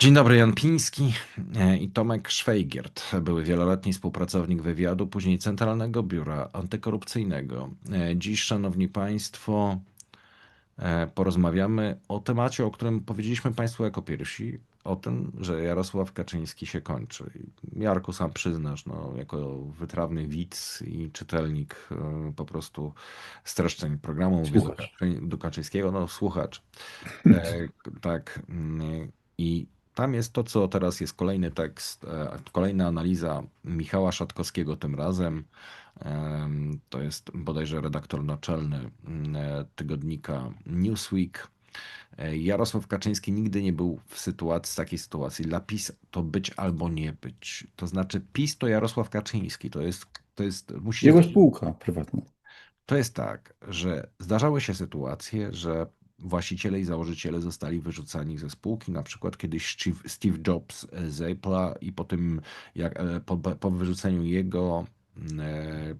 Dzień dobry, Jan Piński e, i Tomek Szwejgiert, były wieloletni współpracownik wywiadu, później Centralnego Biura Antykorupcyjnego. E, Dziś, Szanowni Państwo, e, porozmawiamy o temacie, o którym powiedzieliśmy Państwu jako pierwsi, o tym, że Jarosław Kaczyński się kończy. Jarku, sam przyznasz, no, jako wytrawny widz i czytelnik e, po prostu streszczeń programu do Kaczyńskiego, no słuchacz. E, tak. mm, I tam jest to, co teraz jest kolejny tekst, e, kolejna analiza Michała Szatkowskiego tym razem. Em, To jest bodajże redaktor naczelny mm, e, tygodnika Newsweek. E, Jarosław Kaczyński nigdy nie był w sytuacji, takiej sytuacji. Dla PiS to być albo nie być. To znaczy PiS to Jarosław Kaczyński. To jest, to jest, musi Jego spółka prywatna. to jest tak, że zdarzały się sytuacje, że właściciele i założyciele zostali wyrzucani ze spółki, na przykład kiedyś Steve, Jobs z Apple'a i po tym, jak, e, po, po wyrzuceniu jego e, e,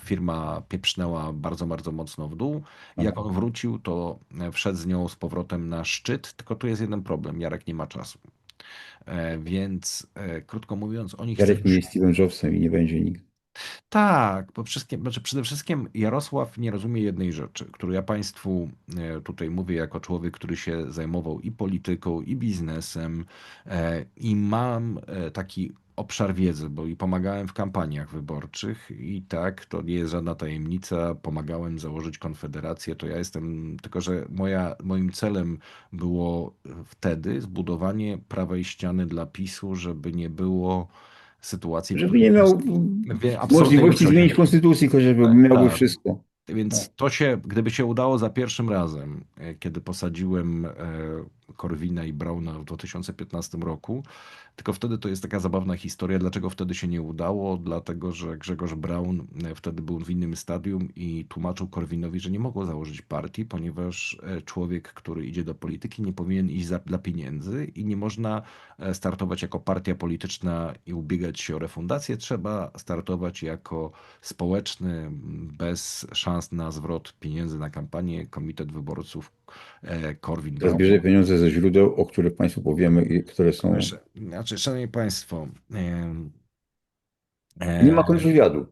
firma pieprznęła bardzo, bardzo mocno w dół. I Jak on wrócił, to e, wszedł z nią z powrotem na szczyt, tylko tu jest jeden problem, Jarek nie ma czasu. E, Więc e, krótko mówiąc, oni chcą... Jarek nie jest Steven Jobsem i nie będzie nigdy. Tak, bo wszystkim, znaczy przede wszystkim Jarosław nie rozumie jednej rzeczy, którą ja Państwu e, tutaj mówię jako człowiek, który się zajmował i polityką, i biznesem, e, i mam e, taki obszar wiedzy, bo i pomagałem w kampaniach wyborczych i tak, to nie jest żadna tajemnica, pomagałem założyć Konfederację, to ja jestem, tylko że moja, moim celem było wtedy zbudowanie prawej ściany dla PiSu, żeby nie było sytuacji, Żeby nie miał możliwości zmienić konstytucji, tylko żeby miałby tak. wszystko. Więc to się, gdyby się udało za pierwszym razem, e, kiedy posadziłem e, Korwina i Brauna w 2015 roku, tylko wtedy to jest taka zabawna historia, dlaczego wtedy się nie udało, dlatego że Grzegorz Braun e, wtedy był w innym stadium i tłumaczył Korwinowi, że nie mogło założyć partii, ponieważ e, człowiek, który idzie do polityki, nie powinien iść za, dla pieniędzy i nie można e, startować jako partia polityczna i ubiegać się o refundację, trzeba startować jako społeczny, bez szans na zwrot pieniędzy na kampanię, komitet wyborców Korwin Teraz Braun. Pieniądze ze źródeł, o których Państwu powiemy, i które są. Znaczy, szanowni państwo, e, Nie ma kontrwywiadu.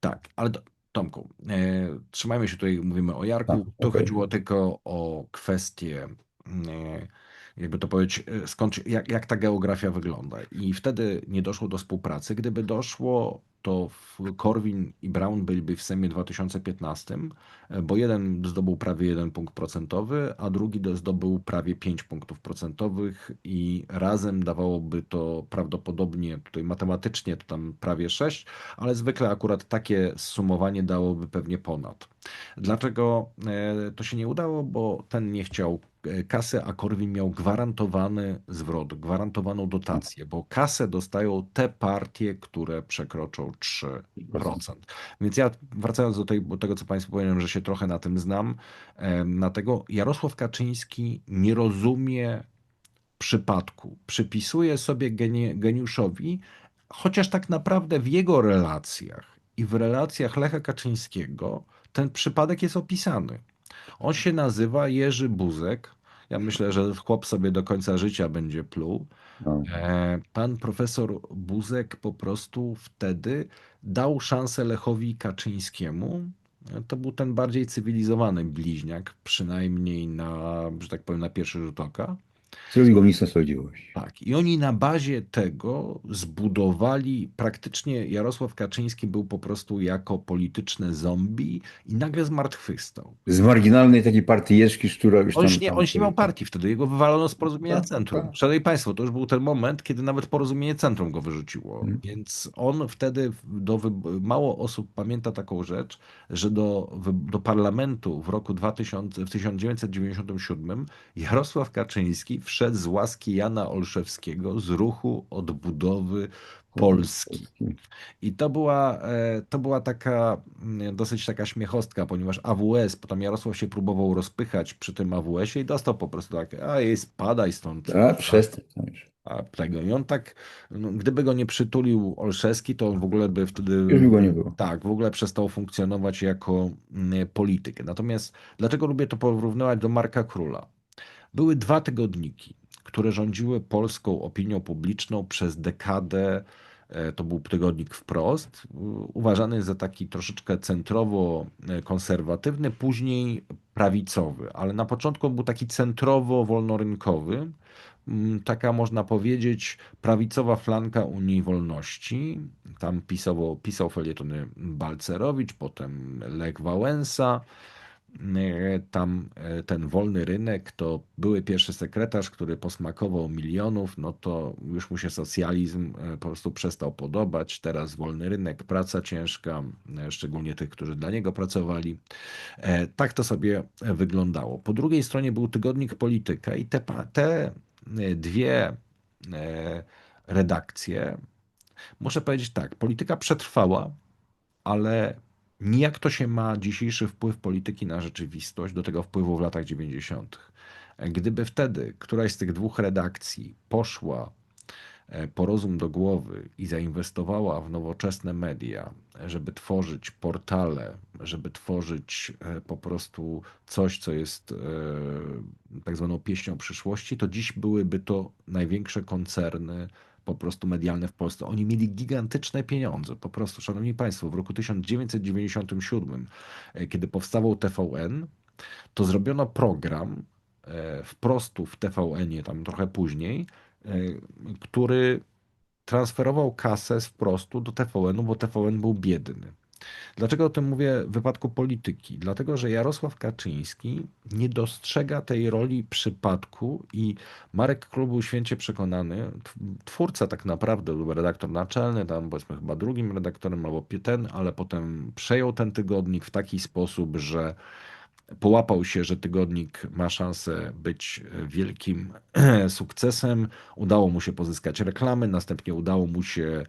tak, ale do, Tomku, e, trzymajmy się tutaj, mówimy o Jarku. Tak, tu chodziło tylko o kwestię, e, jakby to powiedzieć, e, skąd, jak, jak ta geografia wygląda. I wtedy nie doszło do współpracy. Gdyby doszło, to Korwin i Brown byliby w Sejmie 2015, e, bo jeden zdobył prawie jeden punkt procentowy, a drugi do- zdobył prawie 5 punktów procentowych i razem dawałoby to prawdopodobnie, tutaj matematycznie to tam prawie 6, ale zwykle akurat takie sumowanie dałoby pewnie ponad. Dlaczego e, to się nie udało? Bo ten nie chciał e, kasy, a Korwin miał gwarantowany zwrot, gwarantowaną dotację, bo kasę dostają te partie, które przekroczą 3%. Więc ja wracając do, tej, tego, co Państwu powiedziałem, że się trochę na tym znam, na tego Jarosław Kaczyński nie rozumie przypadku. Przypisuje sobie geni, geniuszowi, chociaż tak naprawdę w jego relacjach i w relacjach Lecha Kaczyńskiego ten przypadek jest opisany. On się nazywa Jerzy Buzek. Ja myślę, że chłop sobie do końca życia będzie pluł. No. E, Pan profesor Buzek po prostu wtedy dał szansę Lechowi Kaczyńskiemu. E, To był ten bardziej cywilizowany bliźniak, przynajmniej na, że tak powiem, na pierwszy rzut oka. Zrobi go ministrem sprawiedliwości. Tak, i oni na bazie tego zbudowali, praktycznie Jarosław Kaczyński był po prostu jako polityczne zombie i nagle zmartwychwstał. Z marginalnej takiej partyjeczki, która już On tam... nie, on już nie miał partii wtedy, jego wywalono z porozumienia Tak, centrum. tak. Szanowni Państwo, to już był ten moment, kiedy nawet porozumienie centrum go wyrzuciło. Mhm. Więc on wtedy, do, mało osób pamięta taką rzecz, że do, do parlamentu w roku 2000, w 1997 Jarosław Kaczyński wszedł z łaski Jana Olszewskiego z ruchu odbudowy Polski. I to była, e, to była taka mm, dosyć taka śmiechostka, ponieważ AWS, potem Jarosław się próbował rozpychać przy tym AWS-ie i dostał po prostu tak, a jej spadaj stąd. A, przestań. tego. I on tak, no, gdyby go nie przytulił Olszewski, to on w ogóle by wtedy. Już go nie było. Tak, w ogóle przestał funkcjonować jako mm, polityk. Natomiast dlaczego lubię to porównywać do Marka Króla? Były dwa tygodniki, które rządziły polską opinią publiczną przez dekadę. E, To był tygodnik wprost, uważany za taki troszeczkę centrowo-konserwatywny, później prawicowy, ale na początku był taki centrowo-wolnorynkowy, mm, taka można powiedzieć prawicowa flanka Unii Wolności. Tam pisowo, pisał felietony Balcerowicz, potem Lech Wałęsa. E, Tam e, ten wolny rynek to były pierwszy sekretarz, który posmakował milionów, no to już mu się socjalizm e, po prostu przestał podobać. Teraz wolny rynek, praca ciężka, szczególnie tych, którzy dla niego pracowali. Tak to sobie wyglądało. Po drugiej stronie był tygodnik Polityka i te, te dwie redakcje, muszę powiedzieć tak, Polityka przetrwała, ale nijak to się ma dzisiejszy wpływ polityki na rzeczywistość, do tego wpływu w latach 90. Gdyby wtedy któraś z tych dwóch redakcji poszła e, po rozum do głowy i zainwestowała w nowoczesne media, żeby tworzyć portale, żeby tworzyć e, po prostu coś, co jest e, tak zwaną pieśnią przyszłości, to dziś byłyby to największe koncerny po prostu medialne w Polsce. Oni mieli gigantyczne pieniądze, po prostu, szanowni państwo, w roku 1997, e, kiedy powstawał TVN, to zrobiono program e, wprost w TVN-ie, tam trochę później, e, który transferował kasę z wprostu do TVN-u, bo TVN był biedny. Dlaczego o tym mówię w wypadku polityki? Dlatego, że Jarosław Kaczyński nie dostrzega tej roli przypadku i Marek Król był święcie przekonany, twórca tak naprawdę, był redaktor naczelny, tam powiedzmy chyba drugim redaktorem albo ten, ale potem przejął ten tygodnik w taki sposób, że połapał się, że tygodnik ma szansę być wielkim sukcesem. Udało mu się pozyskać reklamy, następnie udało mu się e,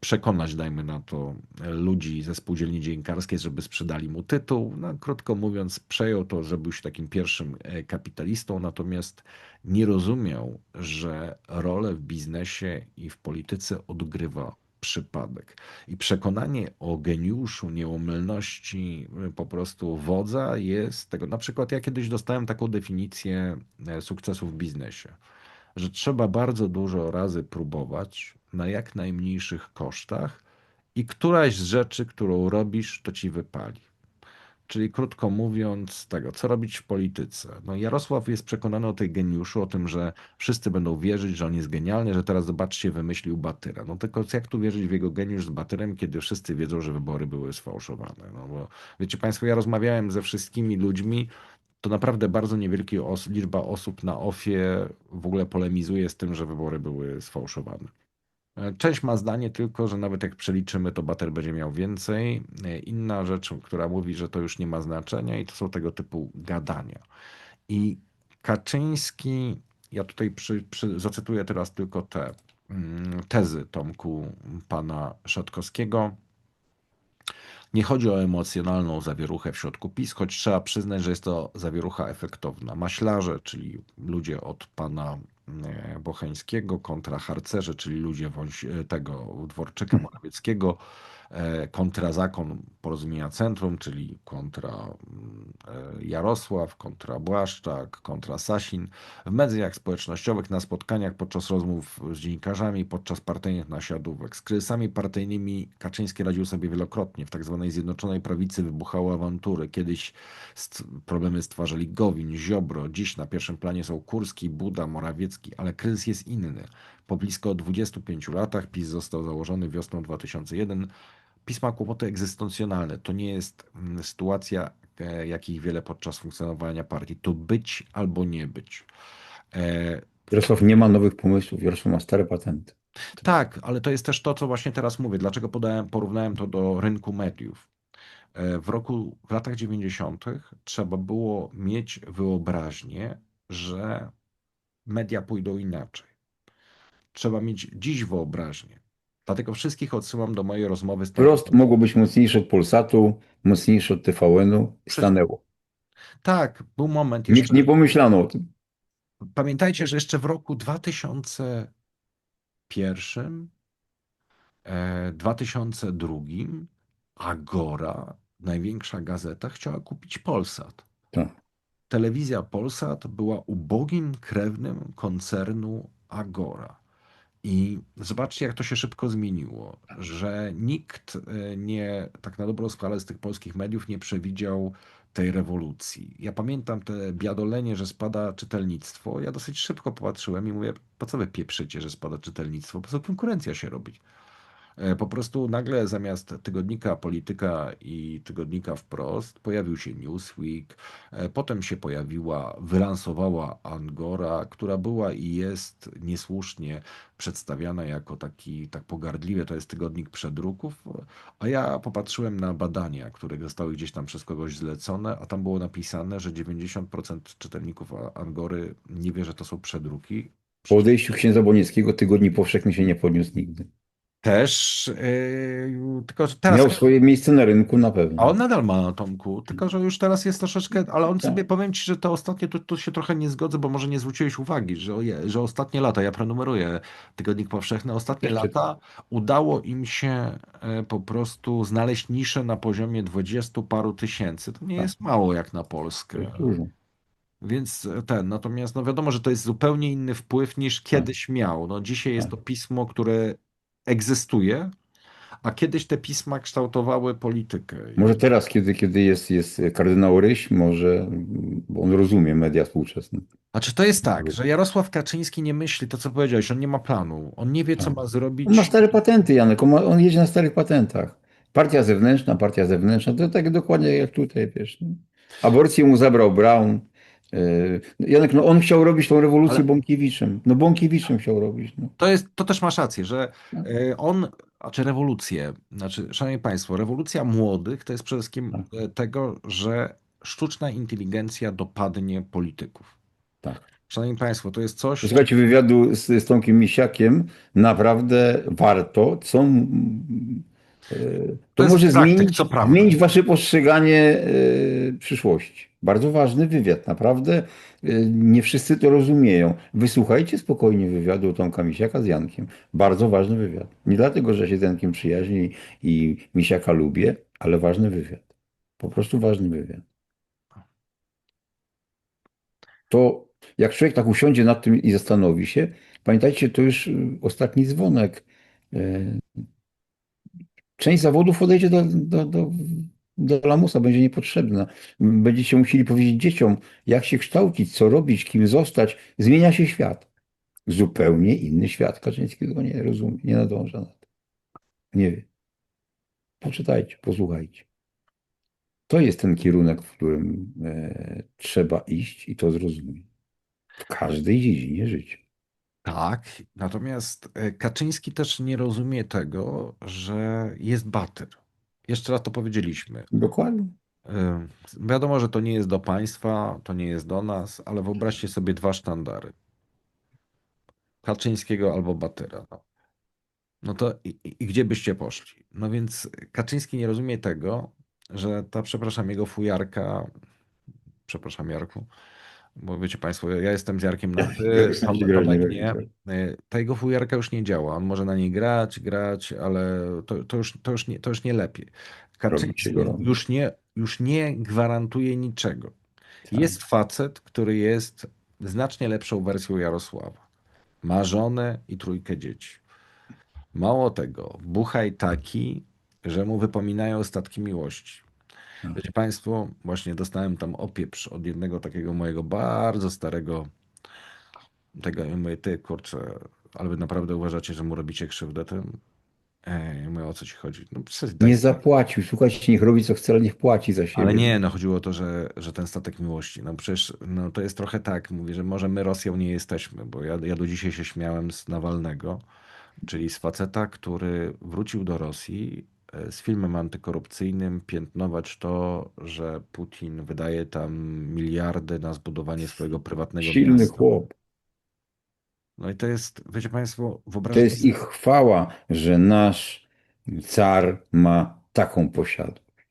przekonać, dajmy na to, ludzi ze spółdzielni dziennikarskiej, żeby sprzedali mu tytuł. No, krótko mówiąc, przejął to, że był się takim pierwszym e, kapitalistą, natomiast nie rozumiał, że rolę w biznesie i w polityce odgrywa przypadek. I przekonanie o geniuszu, nieomylności y, po prostu wodza jest tego. Na przykład ja kiedyś dostałem taką definicję e, sukcesu w biznesie, że trzeba bardzo dużo razy próbować na jak najmniejszych kosztach i któraś z rzeczy, którą robisz, to ci wypali. Czyli krótko mówiąc, tego, co robić w polityce. No Jarosław jest przekonany o tej geniuszu, o tym, że wszyscy będą wierzyć, że on jest genialny, że teraz zobaczcie, wymyślił Batyra. No tylko jak tu wierzyć w jego geniusz z Batyrem, kiedy wszyscy wiedzą, że wybory były sfałszowane? No bo wiecie Państwo, ja rozmawiałem ze wszystkimi ludźmi, to naprawdę bardzo niewielka os liczba osób na OFIE w ogóle polemizuje z tym, że wybory były sfałszowane. Część ma zdanie tylko, że nawet jak przeliczymy, to bater będzie miał więcej. Inna rzecz, która mówi, że to już nie ma znaczenia, i to są tego typu gadania. I Kaczyński, ja tutaj przy, przy, zacytuję teraz tylko te mm, tezy Tomku pana Szatkowskiego. Nie chodzi o emocjonalną zawieruchę w środku PiS, choć trzeba przyznać, że jest to zawierucha efektowna. Maślarze, czyli ludzie od pana Bocheńskiego, kontra harcerze, czyli ludzie e, tego Dworczyka Morawieckiego, e, kontra zakon Porozumienia Centrum, czyli kontra mm, e, Jarosław, kontra Błaszczak, kontra Sasin. W mediach społecznościowych, na spotkaniach, podczas rozmów z dziennikarzami, podczas partyjnych nasiadówek. Z kryzysami partyjnymi Kaczyński radził sobie wielokrotnie. W tak zwanej Zjednoczonej Prawicy wybuchały awantury. Kiedyś problemy stwarzali Gowin, Ziobro. Dziś na pierwszym planie są Kurski, Buda, Morawiecki, ale kryzys jest inny. Po blisko 25 latach PiS został założony wiosną 2001. PiS ma kłopoty egzystencjonalne. To nie jest mm, sytuacja, e, jakich wiele podczas funkcjonowania partii. To być albo nie być. E, Jarosław nie ma nowych pomysłów, Jarosław ma stare patenty. tak, ale to jest też to, co właśnie teraz mówię. Dlaczego podałem, porównałem to do rynku mediów? E, W roku, w latach 90. trzeba było mieć wyobraźnię, że media pójdą inaczej. Trzeba mieć dziś wyobraźnię. Dlatego wszystkich odsyłam do mojej rozmowy z Wprost mogło być mocniejsze od Polsatu, mocniejsze od TVN-u i stanęło. Tak, był moment Nikt jeszcze. nie pomyślano o tym. Pamiętajcie, że jeszcze w roku 2001, e, 2002 Agora, największa gazeta, chciała kupić Polsat. Tak. telewizja Polsat była ubogim krewnym koncernu Agora. I zobaczcie, jak to się szybko zmieniło, że nikt e, nie, tak na dobrą sprawę z tych polskich mediów nie przewidział tej rewolucji. Ja pamiętam te biadolenie, że spada czytelnictwo. Ja dosyć szybko popatrzyłem i mówię, po co wy pieprzycie, że spada czytelnictwo? Po co konkurencja się robi? E, Po prostu nagle zamiast tygodnika Polityka i tygodnika Wprost pojawił się Newsweek, e, potem się pojawiła, wylansowała Angora, która była i jest niesłusznie przedstawiana jako taki, tak pogardliwie, to jest tygodnik przedruków, a ja popatrzyłem na badania, które zostały gdzieś tam przez kogoś zlecone, a tam było napisane, że 90% czytelników Angory nie wie, że to są przedruki. Po odejściu księdza Bonieckiego tygodni powszechny się nie podniósł nigdy. Też, yy, tylko że teraz Miał swoje miejsce na rynku na pewno. A on nadal ma Tomku, tylko że już teraz jest troszeczkę, ale on Tak. sobie, powiem Ci, że te ostatnie, tu, tu się trochę nie zgodzę, bo może nie zwróciłeś uwagi, że, że ostatnie lata, ja prenumeruję Tygodnik Powszechny, ostatnie czytam. lata udało im się e, po prostu znaleźć niszę na poziomie dwudziestu paru tysięcy. To nie Tak. jest mało jak na To Polskę. dużo. Więc e, ten, natomiast no wiadomo, że to jest zupełnie inny wpływ niż kiedyś miał. No dzisiaj jest to Tak. pismo, które egzystuje, a kiedyś te pisma kształtowały politykę. Może teraz, kiedy, kiedy jest, jest kardynał Ryś, może, bo on rozumie media współczesne. Znaczy to jest tak, że Jarosław Kaczyński nie myśli to, co powiedziałeś, on nie ma planu, on nie wie, co Tak. ma zrobić. On ma stare patenty, Janek, on, ma, on jedzie na starych patentach. Partia zewnętrzna, partia zewnętrzna, to tak dokładnie jak tutaj, wiesz. No. Aborcję mu zabrał Brown. Yy, Janek, no on chciał robić tą rewolucję Ale- Bąkiewiczem. No Bąkiewiczem chciał robić. No. To jest, to też masz rację, że Tak. e, on, znaczy rewolucję, znaczy, szanowni państwo, rewolucja młodych to jest przede wszystkim Tak. e, tego, że sztuczna inteligencja dopadnie polityków. Tak. Szanowni państwo, to jest coś, Słuchajcie wywiadu z, z Tomkiem Misiakiem, naprawdę warto. Są, e, to, jest może praktyk, zmienić, zmienić wasze postrzeganie e, przyszłości. Bardzo ważny wywiad, naprawdę e, nie wszyscy to rozumieją. Wysłuchajcie spokojnie wywiadu Tomka Misiaka z Jankiem. Bardzo ważny wywiad. Nie dlatego, że się z Jankiem przyjaźni i Misiaka lubię, ale ważny wywiad. Po prostu ważny wywiad. to jak człowiek tak usiądzie nad tym i zastanowi się, pamiętajcie, to już y, ostatni dzwonek. E, Część zawodów odejdzie do, do, do, do lamusa, będzie niepotrzebna. Będziecie musieli powiedzieć dzieciom, jak się kształcić, co robić, kim zostać. Zmienia się świat. Zupełnie inny świat. Kaczyński tego nie rozumie, nie nadąża na to. Nie wie. Poczytajcie, posłuchajcie. To jest ten kierunek, w którym e, trzeba iść i to zrozumieć. W każdej dziedzinie życia. tak, natomiast e, Kaczyński też nie rozumie tego, że jest bater. Jeszcze raz to powiedzieliśmy. Dokładnie. Wiadomo, że to nie jest do państwa, to nie jest do nas, ale wyobraźcie sobie dwa sztandary. Kaczyńskiego albo Batyra. No, to i i gdzie byście poszli? No więc Kaczyński nie rozumie tego, że ta, przepraszam, jego fujarka, przepraszam Jarku, bo wiecie państwo, ja jestem z Jarkiem na ty, sam Tomek nie Y, Ta jego fujarka już nie działa. On może na niej grać, grać, ale to, to, już, to, już, nie, to już nie lepiej. Kaczyński już nie, już nie gwarantuje niczego. Tak. Jest facet, który jest znacznie lepszą wersją Jarosława. Ma żonę i trójkę dzieci. Mało tego, buchaj taki, że mu wypominają statki miłości. Tak. Wiecie Państwo, właśnie dostałem tam opieprz od jednego takiego mojego bardzo starego tego i mówię, ty kurczę, ale wy naprawdę uważacie, że mu robicie krzywdę tym? Ej, mówię, o co ci chodzi? No, przecież daj Nie spokój. zapłacił. Słuchajcie, niech robi co chce, ale niech płaci za siebie. Ale nie, no chodziło o to, że, że ten statek miłości, no przecież no, to jest trochę tak, mówię, że może my Rosją nie jesteśmy, bo ja, ja do dzisiaj się śmiałem z Nawalnego, czyli z faceta, który wrócił do Rosji z filmem antykorupcyjnym piętnować to, że Putin wydaje tam miliardy na zbudowanie swojego prywatnego Silny miasta. chłop. No i to jest, wiecie Państwo, To wyobraźcie jest sobie, ich chwała, że nasz car ma taką posiadłość.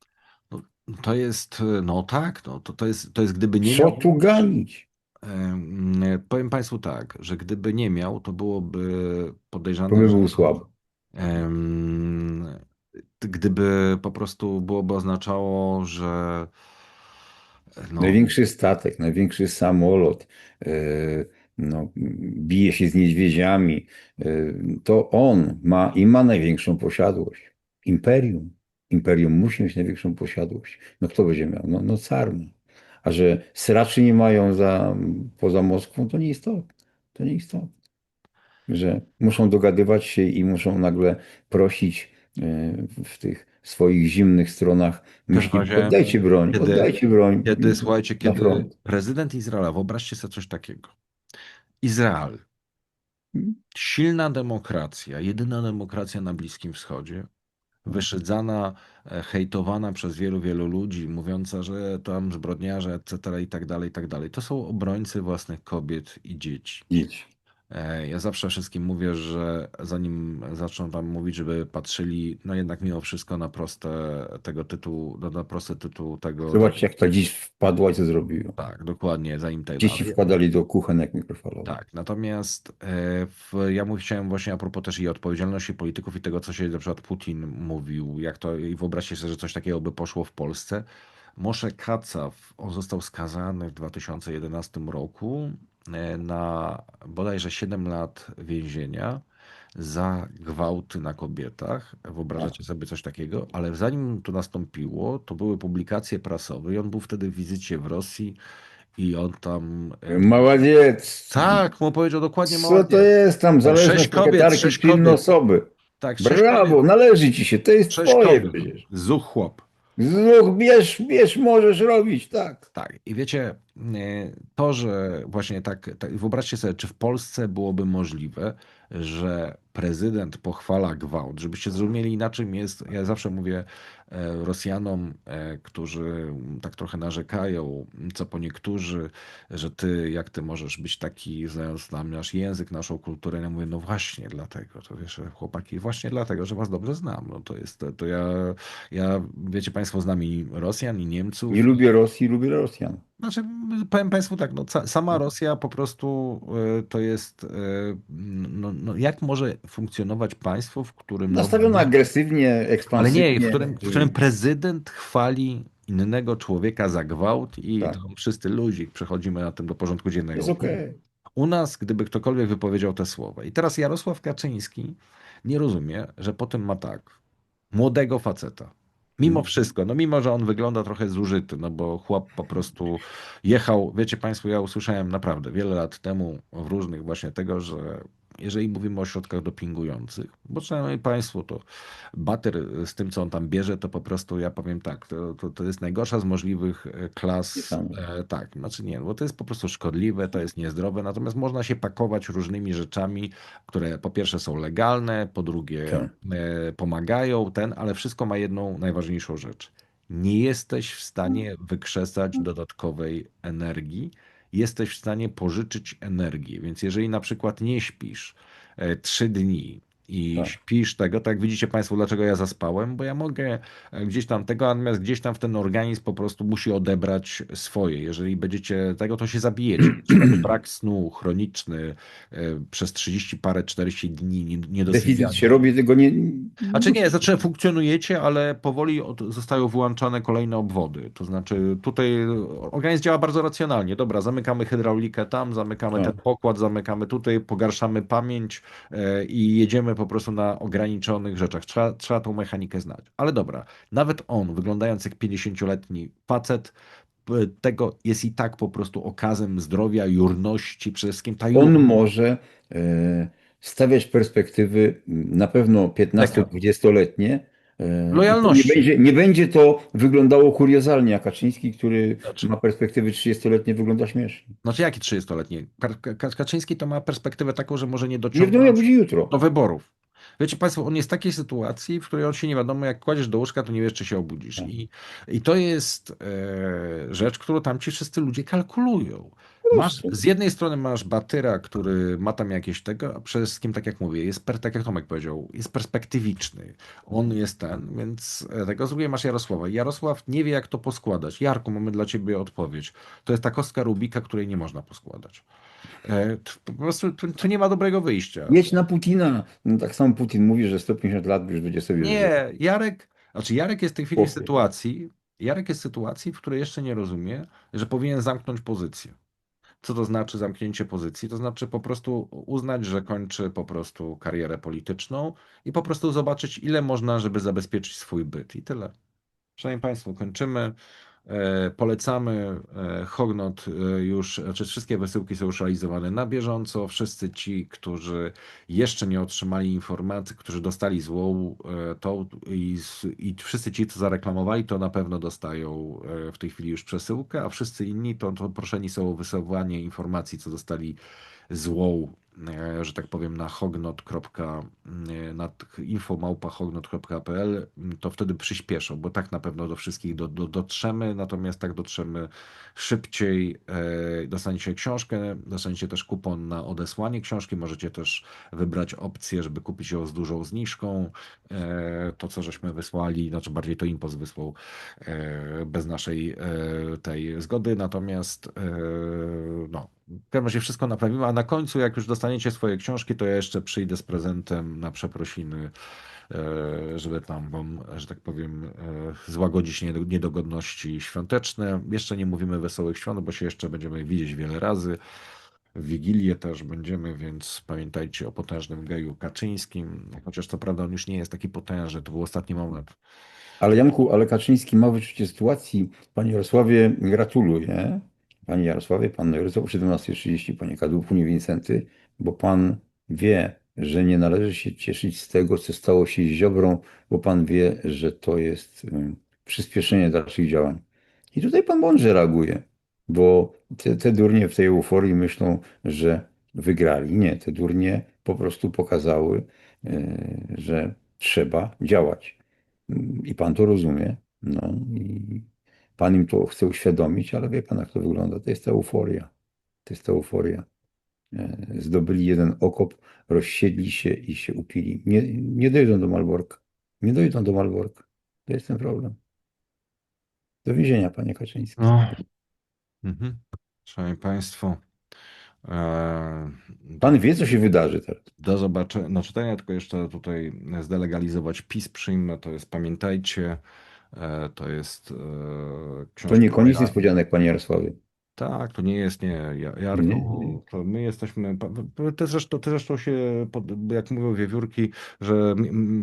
to jest, no tak, no, to, to, jest, to jest gdyby nie Co miał... tu ganić? Em, Powiem Państwu tak, że gdyby nie miał, to byłoby podejrzane, To by był słaby. em, gdyby po prostu byłoby oznaczało, że No, Największy statek, największy samolot, e, no, bije się z niedźwiedziami. E, To on ma i ma największą posiadłość. Imperium. Imperium musi mieć największą posiadłość. No kto będzie miał? No, no car. A że sraczy nie mają za, poza Moskwą, to nieistotne. To nieistotne. Że muszą dogadywać się i muszą nagle prosić w tych swoich zimnych stronach myśli, razie, oddajcie broń, kiedy- oddajcie broń. Kiedy, słuchajcie, kiedy front. prezydent Izraela, wyobraźcie sobie coś takiego. Izrael, silna demokracja, jedyna demokracja na Bliskim Wschodzie, wyszydzana, e, hejtowana przez wielu, wielu ludzi, mówiąca, że tam zbrodniarze, etc., i tak dalej, i tak dalej. To są obrońcy własnych kobiet i dzieci. Idź. E, Ja zawsze wszystkim mówię, że zanim zaczną tam mówić, żeby patrzyli, no jednak mimo wszystko na proste tego tytułu, no na prosty tytuł tego. Zobaczcie, jak ta dziś wpadła i co zrobiła. Tak, dokładnie, zanim tego. Dzieci wkładali do kuchenek mikrofalowych. Tak, natomiast e, w, ja mu chciałem właśnie a propos też i odpowiedzialności polityków i tego, co się na przykład Putin mówił, jak to, i wyobraźcie sobie, że coś takiego by poszło w Polsce. Moshe Kacaw, on został skazany w 2011 roku na bodajże 7 lat więzienia za gwałty na kobietach. Wyobrażacie sobie coś takiego? Ale zanim to nastąpiło, to były publikacje prasowe i on był wtedy w wizycie w Rosji i on tam... e, Maładziec! tak, mu powiedział dokładnie Co mało. to jest tam? Zależność Sześć kobiet, sześć kobiet. osoby. Tak, Brawo, kobiet, należy ci się, to jest sześć twoje kobiet. przecież. Zuch chłop. Znów bierz, bierz, możesz robić, tak. Tak, i wiecie, e, to, że właśnie tak, tak, wyobraźcie sobie, czy w Polsce byłoby możliwe, że prezydent pochwala gwałt, żebyście zrozumieli na czym jest, ja zawsze mówię e, Rosjanom, e, którzy tak trochę narzekają, co po niektórzy, że ty, jak ty możesz być taki, znając nam nasz język, naszą kulturę, ja mówię, no właśnie dlatego, to wiesz, chłopaki, właśnie dlatego, że was dobrze znam, no to jest, to, to ja, ja, wiecie państwo, znam i Rosjan, i Niemców, Nie lubię Rosji, lubię Rosjan. znaczy, powiem Państwu tak, no, sama Rosja po prostu y, to jest, y, no, no, jak może funkcjonować państwo, w którym... Nastawiona no, agresywnie, ale ekspansywnie. nie, w którym, w którym prezydent chwali innego człowieka za gwałt i Tak. wszyscy luzik przechodzimy na tym do porządku dziennego. Jest okej. U nas, gdyby ktokolwiek wypowiedział te słowa. I teraz Jarosław Kaczyński nie rozumie, że potem ma tak, młodego faceta. Mimo wszystko, no mimo, że on wygląda trochę zużyty, no bo chłop po prostu jechał, wiecie Państwo, ja usłyszałem naprawdę wiele lat temu w różnych właśnie tego, że jeżeli mówimy o środkach dopingujących, bo szanowni Państwo, to bater z tym, co on tam bierze, to po prostu, ja powiem tak, to, to, to jest najgorsza z możliwych e, klas. E, tak, znaczy nie, bo to jest po prostu szkodliwe, to jest niezdrowe, natomiast można się pakować różnymi rzeczami, które po pierwsze są legalne, po drugie Tak. e, pomagają, ten, ale wszystko ma jedną najważniejszą rzecz. Nie jesteś w stanie wykrzesać dodatkowej energii, jesteś w stanie pożyczyć energię. Więc jeżeli na przykład nie śpisz e, trzy dni i Tak. śpisz tego, tak widzicie Państwo, dlaczego ja zaspałem, bo ja mogę e, gdzieś tam tego, natomiast gdzieś tam w ten organizm po prostu musi odebrać swoje. Jeżeli będziecie tego, to się zabijecie. Brak snu chroniczny e, przez 30 parę, 40 dni, nie- Deficyt niedosypianie. się robi, tego nie... A czy nie, znaczy funkcjonujecie, ale powoli od, zostają wyłączane kolejne obwody. To znaczy tutaj organizm działa bardzo racjonalnie. Dobra, zamykamy hydraulikę tam, zamykamy Tak. ten pokład, zamykamy tutaj, pogarszamy pamięć e, i jedziemy po prostu na ograniczonych rzeczach. Trzeba, trzeba tą mechanikę znać. Ale dobra, nawet on, wyglądający jak 50-letni facet, tego jest i tak po prostu okazem zdrowia, jurności, przede wszystkim ta On może e, stawiać perspektywy na pewno 15-20-letnie. E, Lojalności. Nie będzie, nie będzie to wyglądało kuriozalnie, a Kaczyński, który Znaczy- ma perspektywy 30-letnie, wygląda śmiesznie. Znaczy jaki 30-letni? Ka- Ka- Kaczyński to ma perspektywę taką, że może nie Nie dociągnąć będzie jutro. do wyborów. Wiecie Państwo, on jest w takiej sytuacji, w której on się nie wiadomo, jak kładziesz do łóżka, to nie wiesz, czy się obudzisz. Tak. I, i to jest e, rzecz, którą tam ci wszyscy ludzie kalkulują. Masz, z jednej strony masz Batyra, który ma tam jakieś tego, a przede wszystkim, tak jak mówię, jest, per, tak jak Tomek powiedział, jest perspektywiczny. On jest ten, więc e, tego z drugiej masz Jarosława. Jarosław nie wie, jak to poskładać. Jarku, mamy dla ciebie odpowiedź. To jest ta kostka Rubika, której nie można poskładać. E, po prostu tu, nie ma dobrego wyjścia. Jedź na Putina. No, tak samo Putin mówi, że 150 lat już będzie sobie. Nie, Jarek, znaczy Jarek jest w tej chwili w sytuacji, Jarek jest w sytuacji, w której jeszcze nie rozumie, że powinien zamknąć pozycję. Co to znaczy zamknięcie pozycji? To znaczy po prostu uznać, że kończy po prostu karierę polityczną i po prostu zobaczyć, ile można, żeby zabezpieczyć swój byt. I tyle. Szanowni Państwo, kończymy. E, Polecamy e, Hognot e, już, znaczy wszystkie wysyłki są już realizowane na bieżąco. Wszyscy ci, którzy jeszcze nie otrzymali informacji, którzy dostali złą tą i, i wszyscy ci, co zareklamowali, to na pewno dostają w tej chwili już przesyłkę, a wszyscy inni to, to proszeni są o wysyłanie informacji, co dostali złą, że tak powiem, na hognot. e, na infomałpa.hognot.pl, to wtedy przyspieszą, bo tak na pewno do wszystkich do, do, dotrzemy, natomiast tak dotrzemy szybciej. E, Dostaniecie książkę, dostaniecie też kupon na odesłanie książki, możecie też wybrać opcję, żeby kupić ją z dużą zniżką. E, To, co żeśmy wysłali, znaczy bardziej to Impos wysłał e, bez naszej e, tej zgody, natomiast e, no, każdym razie wszystko naprawimy, a na końcu, jak już dostaniecie swoje książki, to ja jeszcze przyjdę z prezentem na przeprosiny, e, żeby tam wam, że tak powiem, e, złagodzić niedo- niedogodności świąteczne. Jeszcze nie mówimy wesołych świąt, bo się jeszcze będziemy widzieć wiele razy. W Wigilię też będziemy, więc pamiętajcie o potężnym geju Kaczyńskim. Chociaż co prawda on już nie jest taki potężny, to był ostatni moment. Ale Janku, ale Kaczyński ma wyczucie sytuacji. Panie Jarosławie, gratuluję. Panie Jarosławie, pan Jarosław o 17.30, panie Kadłubu, nie Wincenty, bo pan wie, że nie należy się cieszyć z tego, co stało się z Ziobrą, bo pan wie, że to jest y, przyspieszenie dalszych działań. I tutaj pan mądrze reaguje, bo te, te durnie w tej euforii myślą, że wygrali. Nie, te durnie po prostu pokazały, y, że trzeba działać. I pan to rozumie. No i pan im to chce uświadomić, ale wie pan, jak to wygląda. To jest ta euforia. To jest ta euforia. E, Zdobyli jeden okop, rozsiedli się i się upili. Nie, nie dojdą do Malborka. Nie dojdą do Malborka. To jest ten problem. Do więzienia, panie Kaczyński. No. Mhm. Szanowni Państwo, e, Pan wie, co się wydarzy teraz. Do zobaczenia, no czytania, tylko jeszcze tutaj zdelegalizować PiS przyjmę, to jest, pamiętajcie, to jest e, To książka nie koniec niespodzianek, panie Jarosławie. Tak, to nie jest, nie, Ja- Jarku, Nie, nie. to my jesteśmy, pa- pa- te zresztą, te zresztą się, pod- jak mówią wiewiórki, że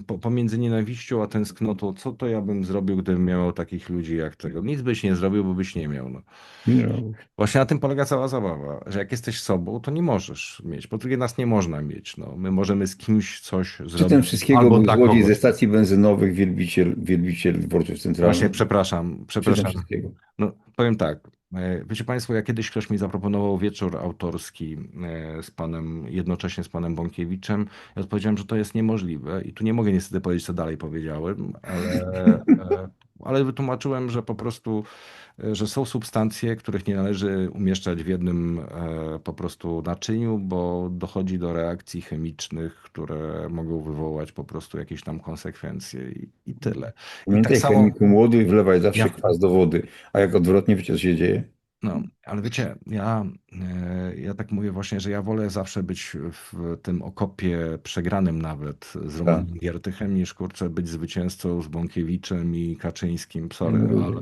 po- pomiędzy nienawiścią a tęsknotą, co to ja bym zrobił, gdybym miał takich ludzi jak tego? Nic byś nie zrobił, bo byś nie miał, no. No, Właśnie na tym polega cała zabawa, że jak jesteś sobą, to nie możesz mieć. Po drugie, nas nie można mieć. No. My możemy z kimś coś zrobić. Szczytem wszystkiego albo był dla złodziej ze kogoś. stacji benzynowych, wielbiciel, wielbiciel dworców centralnych. Właśnie, przepraszam, Szczytem przepraszam. wszystkiego. No, powiem tak. E, Wiecie Państwo, jak kiedyś ktoś mi zaproponował wieczór autorski e, z panem, jednocześnie z panem Bąkiewiczem, ja odpowiedziałem, że to jest niemożliwe i tu nie mogę niestety powiedzieć, co dalej powiedziałem, ale, e, ale wytłumaczyłem, że po prostu, e, że są substancje, których nie należy umieszczać w jednym e, po prostu naczyniu, bo dochodzi do reakcji chemicznych, które mogą wywołać po prostu jakieś tam konsekwencje i, i tyle. I Pamiętaj, tak samo- chemiku młody, wlewaj zawsze Ja- kwas do wody. A jak odwrotnie, co się dzieje? No, ale wiecie, ja, e, ja tak mówię właśnie, że ja wolę zawsze być w tym okopie przegranym nawet z Romanem Giertychem, niż kurczę być zwycięzcą z Bąkiewiczem i Kaczyńskim. Sorry, ale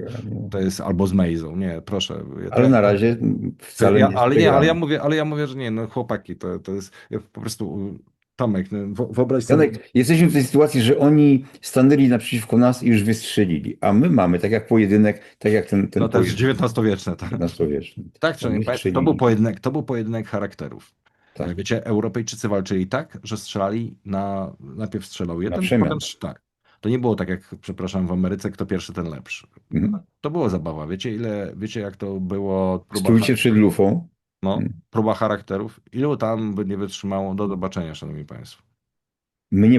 to jest albo z Mejzą. Nie, proszę. Ja- Ale na razie wcale ja, nie ale nie, ale ja mówię, ale ja mówię, że nie, no chłopaki, to, to jest ja po prostu Tomek, no, wyobraź sobie. Janek, jesteśmy w tej sytuacji, że oni stanęli naprzeciwko nas i już wystrzelili, a my mamy, tak jak pojedynek, tak jak ten, ten No to jest pojedynek XIX-wieczne, tak. XIX-wieczny. Tak, My państwo, to był pojedynek, to był pojedynek charakterów. Tak. Wiecie, Europejczycy walczyli tak, że strzelali na. Najpierw strzelał jeden, przemian. potem tak. To nie było tak jak, przepraszam, w Ameryce, kto pierwszy, ten lepszy. Mhm. To było zabawa. Wiecie, ile, wiecie, jak to było próba, Stójcie przed lufą. No, Mhm. próba charakterów? Ilu tam by nie wytrzymało? Do zobaczenia, szanowni państwo. My nie